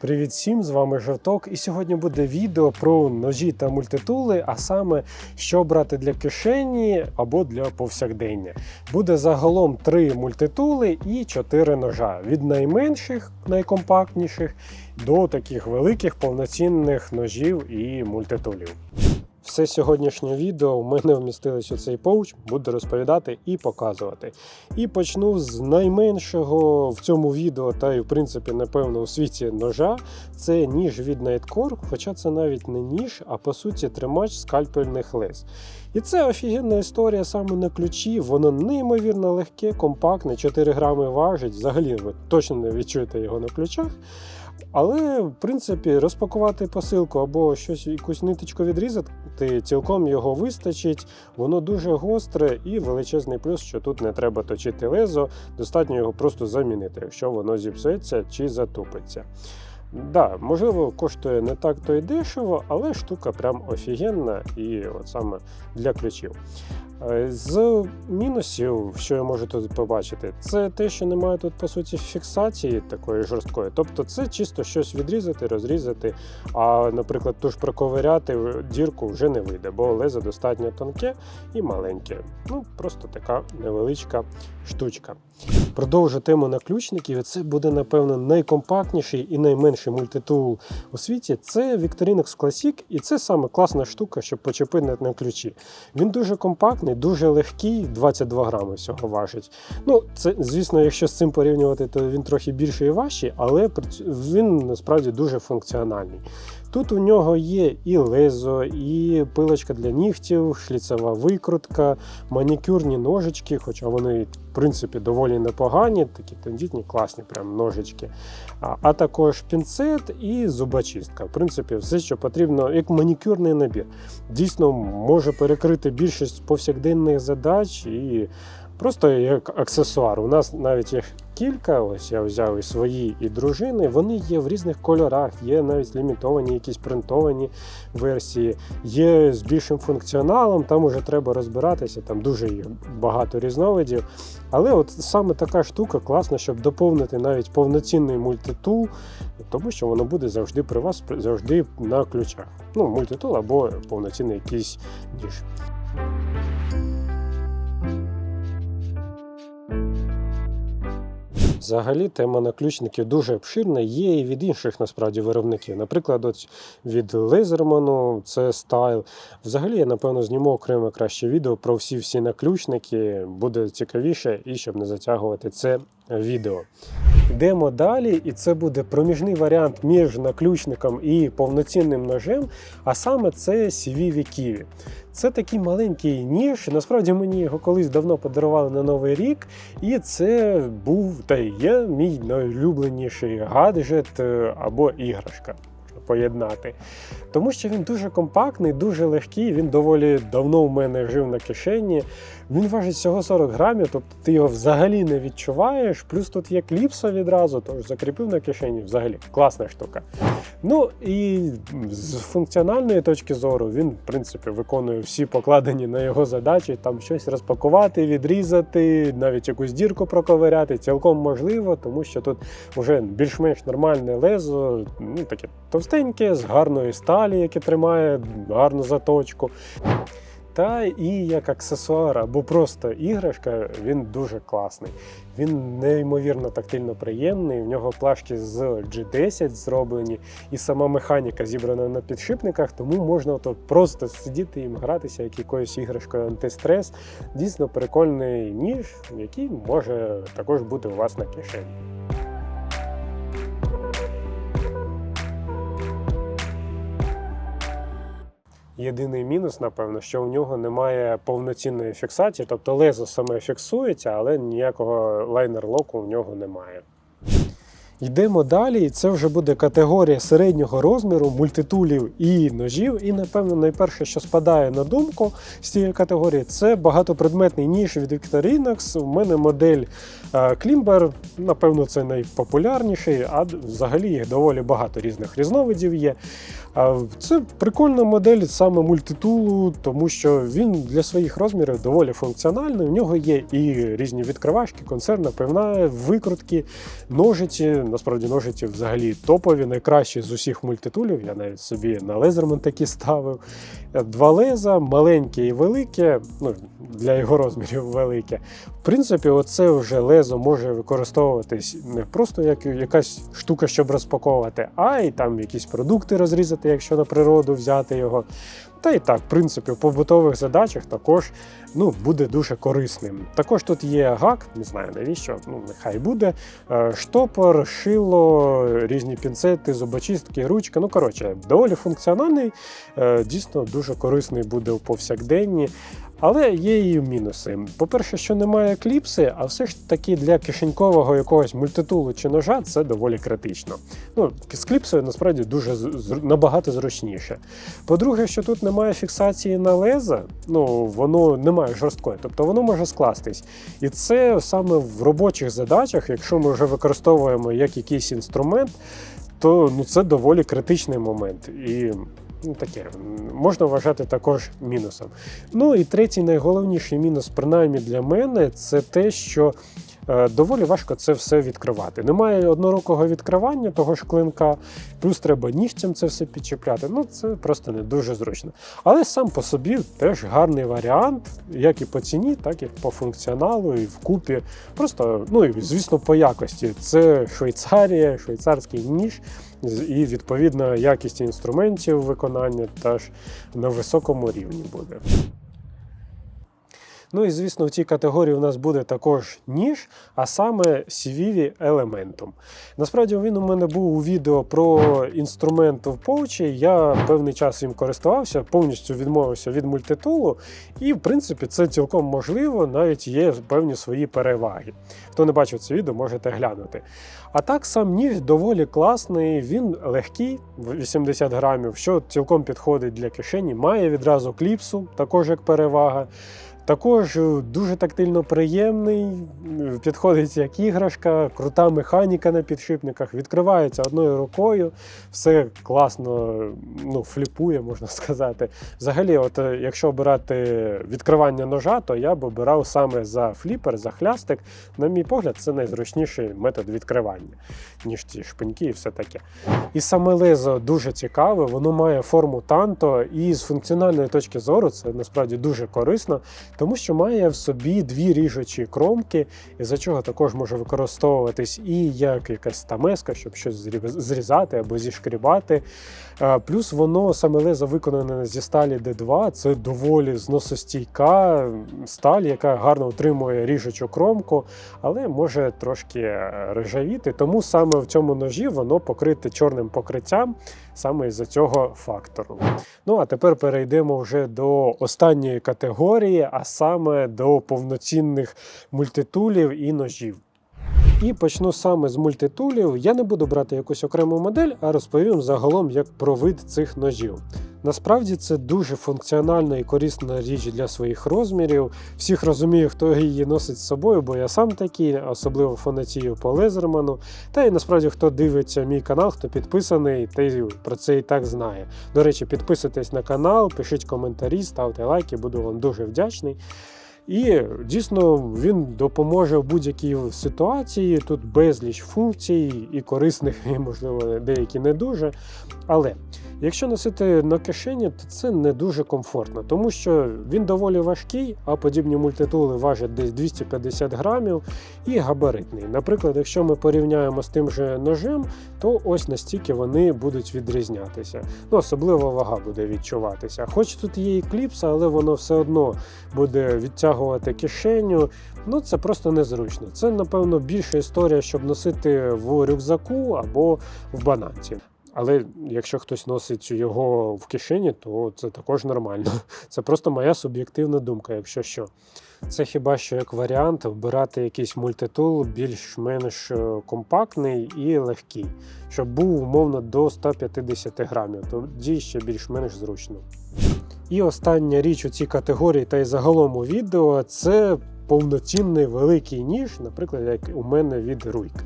Привіт всім, з вами Жовток. І сьогодні буде відео про ножі та мультитули, а саме що брати для кишені або для повсякдення. Буде загалом три мультитули і чотири ножа від найменших, найкомпактніших до таких великих повноцінних ножів і мультитулів. Все сьогоднішнє відео в мене вмістилось у цей поуч, буду розповідати і показувати. І почну з найменшого в цьому відео, та й в принципі, напевно, у світі ножа. Це ніж від Nightcore, хоча це навіть не ніж, а по суті тримач скальпельних лез. І це офігенна історія саме на ключі. Воно неймовірно легке, компактне, 4 грами важить. Взагалі ви точно не відчуєте його на ключах. Але, в принципі, розпакувати посилку або щось, якусь ниточку відрізати, цілком його вистачить. Воно дуже гостре і величезний плюс, що тут не треба точити лезо, достатньо його просто замінити, якщо воно зіпсується чи затупиться. Да, можливо, коштує не так то й дешево, але штука прям офігенна і от саме для ключів. Е, З мінусів, що я можу тут побачити, це те, що немає тут по суті фіксації такої жорсткої. Тобто це чисто щось відрізати, розрізати, а, наприклад, ту проковиряти дірку вже не вийде, бо лезо достатньо тонке і маленьке. Ну, просто така невеличка штучка. Продовжу тему наключників, і це буде, напевно, найкомпактніший і найменший мультитул у світі. Це Victorinox Classic, і це саме класна штука, щоб почепити на ключі. Він дуже компактний, дуже легкий, 22 грами всього важить. Ну, це, звісно, якщо з цим порівнювати, то він трохи більший і важчий, але він насправді дуже функціональний. Тут у нього є і лезо, і пилочка для нігтів, шліцева викрутка, манікюрні ножички, хоча вони, в принципі, доволі непогані, такі тендітні, класні прям ножички. А, а також пінцет і зубочистка. В принципі, все, що потрібно, як манікюрний набір. Дійсно може перекрити більшість повсякденних задач і просто як аксесуар. У нас навіть кілька. Ось я взяв і свої, і дружини. Вони є в різних кольорах, є навіть лімітовані, якісь принтовані версії, є з більшим функціоналом. Там уже треба розбиратися, там дуже їх багато різновидів. Але от саме така штука класна, щоб доповнити навіть повноцінний мультитул, тому що воно буде завжди при вас, завжди на ключах. Ну, мультитул або повноцінний якийсь ніж. Взагалі, тема наключників дуже обширна. Є і від інших насправді виробників. Наприклад, от від Лезерману це Style. Взагалі, я напевно зніму окреме краще відео про всі всі наключники. Буде цікавіше і щоб не затягувати це відео. Йдемо далі, і це буде проміжний варіант між наключником і повноцінним ножем. А саме це CVV Kiwi. Це такий маленький ніж. Насправді мені його колись давно подарували на Новий рік, і це був та є мій найулюбленіший гаджет е, або іграшка. Поєднати. Тому що він дуже компактний, дуже легкий. Він доволі давно у мене жив на кишені. Він важить всього 40 грамів, тобто ти його взагалі не відчуваєш. Плюс тут є кліпса відразу, тож закріпив на кишені. Взагалі класна штука. Ну і з функціональної точки зору він, в принципі, виконує всі покладені на його задачі. Там щось розпакувати, відрізати, навіть якусь дірку проковиряти. Цілком можливо, тому що тут вже більш-менш нормальне лезо, ну таке товстеньке, з гарної сталі, яке тримає гарну заточку. Та і як аксесуар або просто іграшка, він дуже класний. Він неймовірно тактильно приємний. В нього плашки з G10 зроблені, і сама механіка зібрана на підшипниках, тому можна ото просто сидіти і гратися як якоюсь іграшкою антистрес. Дійсно прикольний ніж, який може також бути у вас на кишені. Єдиний мінус, напевно, що у нього немає повноцінної фіксації, тобто лезо саме фіксується, але ніякого лайнер-локу в нього немає. Йдемо далі, і це вже буде категорія середнього розміру, мультитулів і ножів. І, напевно, найперше, що спадає на думку з цієї категорії, це багатопредметний ніж від Victorinox. У мене модель е, Klimber, напевно, це найпопулярніший, а взагалі їх доволі багато різних різновидів є. Це прикольна модель саме мультитулу, тому що він для своїх розмірів доволі функціональний. У нього є і різні відкривашки, консервна, пивна, викрутки, ножиці. Насправді ножиці взагалі топові, найкращі з усіх мультитулів. Я навіть собі на лезерман такі ставив. Два леза, маленьке і велике, ну для його розмірів велике. В принципі, оце вже лезо може використовуватись не просто як якась штука, щоб розпаковувати, а й там якісь продукти розрізати, якщо на природу взяти його. Та і так, в принципі, в побутових задачах також ну, буде дуже корисним. Також тут є гак, не знаю навіщо, ну нехай буде. е, Штопор, шило, різні пінцети, зубочистки, ручки. Ну, коротше, доволі функціональний, е, дійсно дуже корисний буде у повсякденні. Але є і мінуси. По-перше, що немає кліпси, а все ж таки для кишенькового якогось мультитулу чи ножа це доволі критично. Ну, з кліпсою насправді дуже з- зру- набагато зручніше. По-друге, що тут немає фіксації на леза, ну воно немає жорсткої, тобто воно може скластись. І це саме в робочих задачах, якщо ми вже використовуємо як якийсь інструмент, то ну, це доволі критичний момент. І таке можна вважати також мінусом. Ну і третій найголовніший мінус, принаймні для мене, це те, що доволі важко це все відкривати. Немає однорукого відкривання того ж клинка, плюс треба нігтям це все підчіпляти. Ну це просто не дуже зручно. Але сам по собі теж гарний варіант, як і по ціні, так і по функціоналу, і вкупі. Просто, ну і звісно, по якості. Це Швейцарія, швейцарський ніж, і відповідно якість інструментів виконання теж на високому рівні буде. Ну і звісно, в цій категорії у нас буде також ніж, а саме CVV Elementum. Насправді він у мене був у відео про інструмент в повчі. Я певний час їм користувався, повністю відмовився від мультитулу, і в принципі це цілком можливо, навіть є певні свої переваги. Хто не бачив це відео, можете глянути. А так сам ніж доволі класний, він легкий, 80 грамів, що цілком підходить для кишені, має відразу кліпсу, також як перевага. Також дуже тактильно приємний, підходить як іграшка, крута механіка на підшипниках, відкривається одною рукою, все класно ну, фліпує, можна сказати. Взагалі, от е, якщо обирати відкривання ножа, то я б обирав саме за фліпер, за хлястик. На мій погляд, це найзручніший метод відкривання, ніж ті шпиньки і все таке. І саме лезо дуже цікаве, воно має форму танто, і з функціональної точки зору це насправді дуже корисно, тому що має в собі дві ріжучі кромки, із-за чого також може використовуватись і як якась тамеска, щоб щось зрі- зрізати або зішкрібати. Плюс воно саме лезо виконане зі сталі D2, це доволі зносостійка сталь, яка гарно утримує ріжучу кромку, але може трошки е, ржавіти. Тому саме в цьому ножі воно покрите чорним покриттям саме із-за цього фактору. Ну а тепер перейдемо вже до останньої категорії, а саме до повноцінних мультитулів і ножів. І почну саме з мультитулів. Я не буду брати якусь окрему модель, а розповім загалом як про вид цих ножів. Насправді це дуже функціональна і корисна річ для своїх розмірів. Всіх розумію, хто її носить з собою, бо я сам такий, особливо фанатію по лезерману. Та й насправді, хто дивиться мій канал, хто підписаний, той про це і так знає. До речі, підписуйтесь на канал, пишіть коментарі, ставте лайки, буду вам дуже вдячний. І дійсно він допоможе в будь-якій ситуації. Тут безліч функцій і корисних, і можливо деякі не дуже. Але якщо носити на кишені, то це не дуже комфортно, тому що він доволі важкий, а подібні мультитули важать десь 250 грамів і габаритний. Наприклад, якщо ми порівняємо з тим же ножем, то ось настільки вони будуть відрізнятися. Ну, особливо вага буде відчуватися. Хоч тут є і кліпса, але воно все одно буде відтягувати кишеню. Ну, це просто незручно. Це, напевно, більша історія, щоб носити в рюкзаку або в бананці. Але якщо хтось носить його в кишені, то це також нормально. Це просто моя суб'єктивна думка, якщо що. Це хіба що як варіант вбирати якийсь мультитул більш-менш е, компактний і легкий, щоб був умовно до 150 грамів, тоді ще більш-менш зручно. І остання річ у цій категорії та й загалом у відео це повноцінний великий ніж, наприклад, як у мене від Руйк.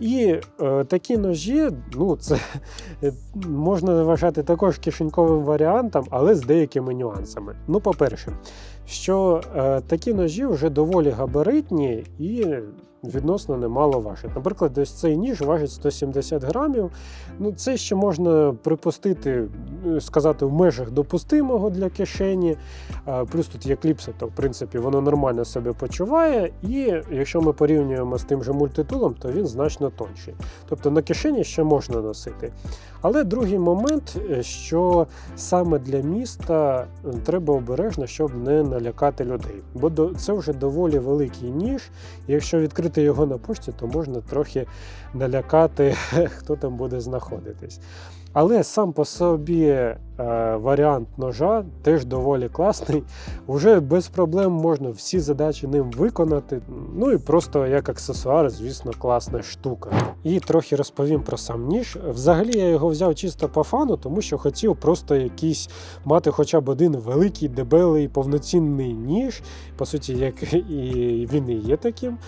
І е, такі ножі, ну це можна вважати також кишеньковим варіантом, але з деякими нюансами. Ну, по-перше, що е, такі ножі вже доволі габаритні і відносно немало важать. Наприклад, ось цей ніж важить 170 грамів. Ну, це ще можна припустити, сказати, в межах допустимого для кишені. Плюс тут є кліпса, то в принципі воно нормально себе почуває. І якщо ми порівнюємо з тим же мультитулом, то він значно тонший. Тобто на кишені ще можна носити. Але другий момент, е, що саме для міста е, треба обережно, щоб не налякати людей. Бо це вже доволі великий ніж. Якщо відкрити його на пошті, то можна трохи налякати, хто там буде знаходитись. Але сам по собі е, варіант ножа теж доволі класний. Уже без проблем можна всі задачі ним виконати. Ну і просто як аксесуар, звісно, класна штука. І трохи розповім про сам ніж. Взагалі я його взяв чисто по фану, тому що хотів просто якийсь мати хоча б один великий, дебелий, повноцінний ніж. По суті, як і він і є таким.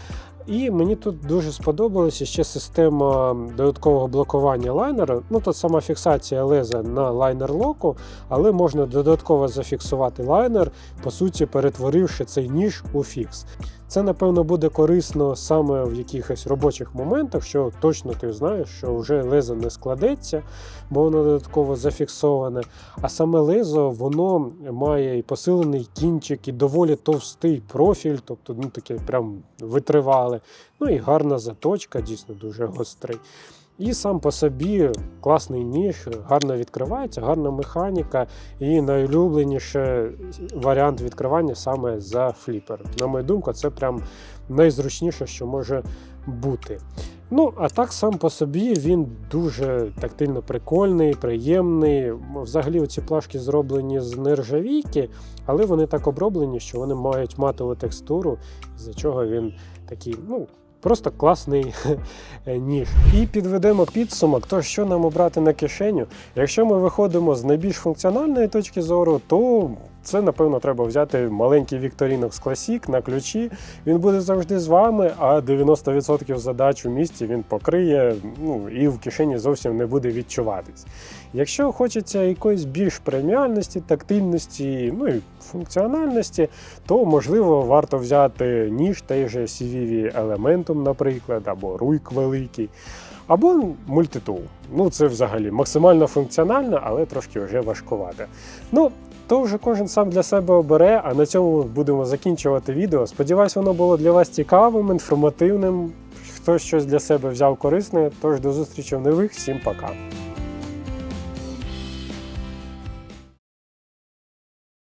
І мені тут дуже сподобалася ще система додаткового блокування лайнера. Ну тут сама фіксація леза на лайнер локу, але можна додатково зафіксувати лайнер, по суті, перетворивши цей ніж у фікс. Це, напевно, буде корисно саме в якихось робочих моментах, що точно ти знаєш, що вже лезо не складеться, бо воно додатково зафіксоване. А саме лезо воно має і посилений кінчик, і доволі товстий профіль, тобто ну, таке прям витривале. Ну і гарна заточка, дійсно дуже гострий. І сам по собі класний ніж, гарно відкривається, гарна механіка. І найулюбленіше варіант відкривання саме за фліпер. На мою думку, це прям найзручніше, що може бути. Ну, а так сам по собі він дуже тактильно прикольний, приємний. Взагалі, оці плашки зроблені з нержавійки, але вони так оброблені, що вони мають матову текстуру, із-за чого він такий, ну. Просто класний ніж. І підведемо підсумок, то що нам обрати на кишеню. Якщо ми виходимо з найбільш функціональної точки зору, то це, напевно, треба взяти маленький Victorinox Classic на ключі. Він буде завжди з вами, а 90% задач у місті він покриє, ну і в кишені зовсім не буде відчуватись. Якщо хочеться якоїсь більш преміальності, тактильності, ну і функціональності, то можливо варто взяти ніж той же CVV Elementum, наприклад, або руйк великий. Або мультитул. Ну, це взагалі максимально функціонально, але трошки вже важкувато. Ну, то вже кожен сам для себе обере, а на цьому будемо закінчувати відео. Сподіваюсь, воно було для вас цікавим, інформативним. Хтось щось для себе взяв корисне. Тож до зустрічі в нових. Всім пока.